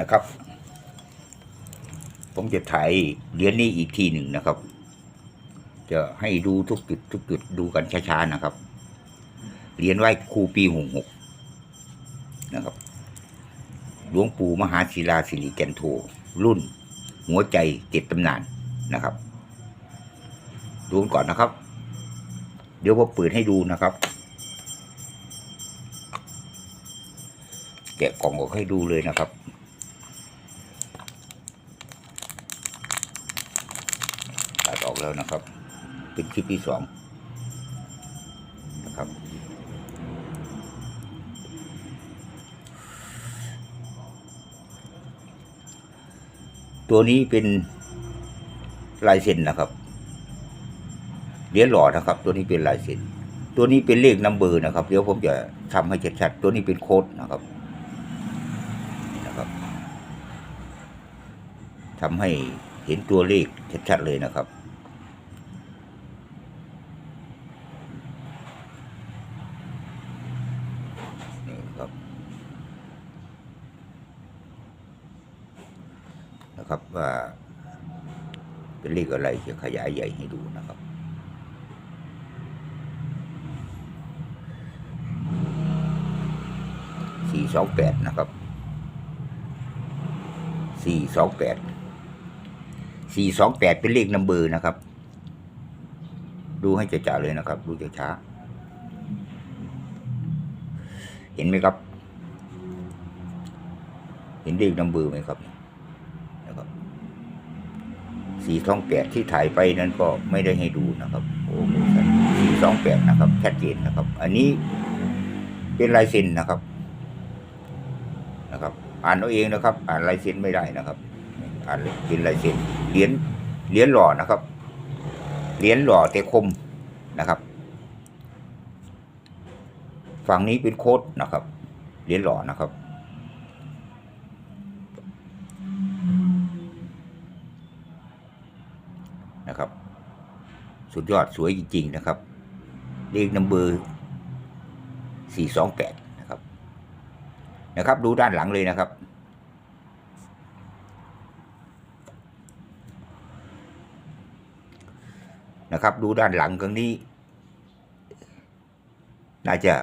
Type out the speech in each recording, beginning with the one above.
นะครับ ผมจะถ่ายเหรียญนี้อีกทีหนึ่งนะครับ จะให้ดูทุกจุดทุกจุดดูกันช้าๆนะครับเหรียญไหว้ครูปีหงหกนะครับ หลวงปู่มหาศิลาสิริแกนโทรุ่น หัวใจเจ็ดตำนานนะครับดูก่อนนะครับ เดี๋ยวผมเปิดให้ดูนะครับแกะกล่องออกให้ดูเลยนะครับ ตัดออก แล้วนะครับ เป็นคลิปที่สองนะครับ ตัวนี้เป็นลายเซ็นนะครับเหรียญหล่อนะครับ ตัวนี้เป็นลายเซ็นตัวนี้เป็นเลขนัมเบอร์นะครับ เดี๋ยวผมจะทำให้ชัดๆตัวนี้เป็นโค้ดนะครับนี่นะครับทำให้เห็นตัวเลขชัดๆเลยนะครับ นี่ครับ นะครับว่า เป็นเลขอะไรจะขยายใหญ่ให้ดูนะครับ สี่สองแปดนะครับ สี่สองแปด สี่สองแปดเป็นเลขนัมเบอร์นะครับ ดูให้จ๋าๆเลยนะครับ ดูช้าๆเห็นไหมครับ เห็นเลขนัมเบอร์ไหมครับ สี่สองแปดที่ถ่ายไปนั้นก็ไม่ได้ให้ดูนะครับโอ้โหสี่สองแปดนะครับชัดเจนนะครับ อันนี้เป็นลายเซ็นนะครับ นะครับ อ่านเอาเองนะครับ อ่านลายเซ็นไม่ได้นะครับ อ่านเป็นลายเซ็นเหรียญเหรียญหล่อนะครับเหรียญหล่อแต่คมนะครับ ฝั่งนี้เป็นโค้ดนะครับเหรียญหล่อนะครับ นะครับ สุดยอดสวยจริง ๆ นะครับ เลขนัมเบอร์สี่สองแปดนะครับ นะครับ ดูด้านหลังเลยนะครับ นะครับ ดูด้านหลังครั้งนี้ น่าจะ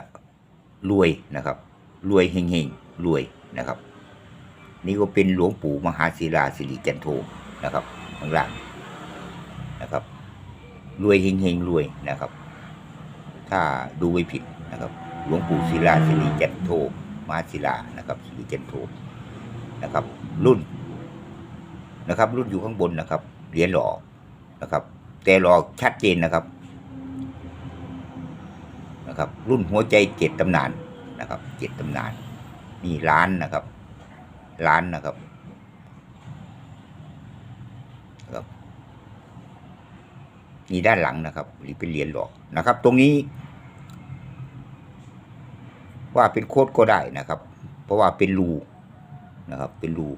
รวยนะครับ รวยเฮงๆรวยนะครับ นี่ก็เป็นหลวงปู่มหาศิลาสิริจันโทนะครับข้างล่าง นะครับ รวยเฮงๆรวยนะครับ ถ้าดูไม่ผิดนะครับ หลวงปู่ศิลาสิริจันโทมาศิลานะครับสิริจันโทนะครับ รุ่นนะครับ รุ่นอยู่ข้างบนนะครับเหรียญหล่อนะครับ แต่หล่อชัดเจนนะครับนะครับ รุ่นหัวใจเจ็ดตำนานนะครับเจ็ดตำนานนี่ล้านนะครับล้านนะครับ นี่ด้านหลังนะครับ หรือเป็นเหรียญหลอกนะครับ ตรงนี้ ว่าเป็นโคดก็ได้นะครับ เพราะว่าเป็นรูนะครับ เป็นรู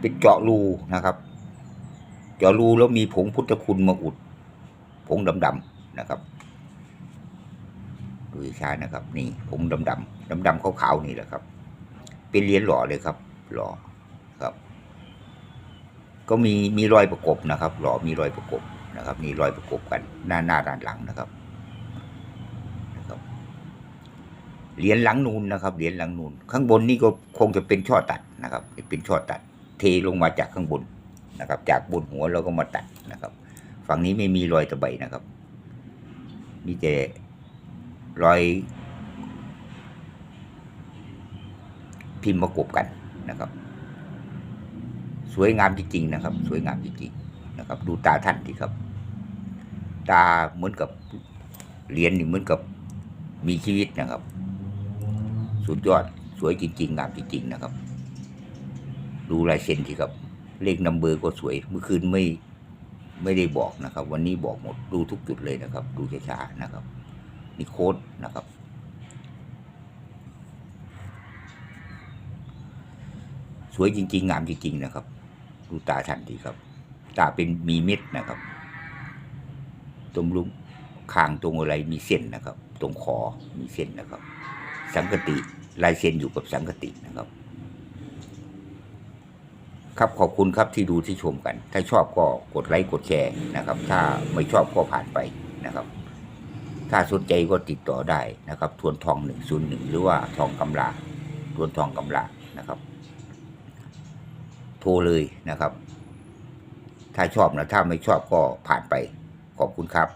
เป็นเจาะรูนะครับ เจาะรูแล้วมีผงพุทธคุณมาอุด ผงดำๆนะครับดูช้านะครับ นี่ผงดำๆดำๆขาวๆนี่แหละครับ เป็นเหรียญหล่อเลยครับ หล่อ ก็มีมีรอยประกบนะครับหล่อมีรอยประกบนะครับมีรอยประกบกันหน้าหน้าด้านหลังนะครับนะครับเหรียญหลังนูนนะครับเหรียญหลังนูนข้างบนนี่ก็คงจะเป็นช่อตัดนะครับ เป็นช่อตัด เทลงมาจากข้างบนนะครับ จากบนหัวเราก็มาตัดนะครับ ฝั่งนี้ไม่มีรอยตะไบนะครับ มีแต่รอย พิมพ์ประกบกันนะครับ สวยงามจริงๆนะครับ สวยงามจริงๆนะครับ ดูตาท่านดีครับ ตาเหมือนกับเหรียญนี่เหมือนกับมีชีวิตนะครับ สุดยอดสวยจริงๆงามจริงๆนะครับ ดูลายเซ็นที่ครับ เลขนัมเบอร์ก็สวย เมื่อคืนไม่ไม่ได้บอกนะครับ วันนี้บอกหมดดูทุกจุดเลยนะครับ ดูช้าๆนะครับนี่โค้ดนะครับ สวยจริงๆ งามจริงๆนะครับูตาทันทีครับ ตาเป็นมีเม็ดนะครับ ตรงลุ้มคางตรงอะไรมีเส้นนะครับ ตรงคอมีเส้นนะครับ สังกติลายเส้นอยู่กับสังกตินะครับ ครับขอบคุณครับที่ดูที่ชมกัน ถ้าชอบก็กดไลค์กดแชร์นะครับ ถ้าไม่ชอบก็ผ่านไปนะครับถ้าสนใจก็ติดต่อได้นะครับ ทวนทองหนึ่งศูนย์หนึ่งหรือว่าทองกำลา ทวนทองกำลานะครับ โทรเลยนะครับ ถ้าชอบนะ ถ้าไม่ชอบก็ผ่านไป ขอบคุณครับ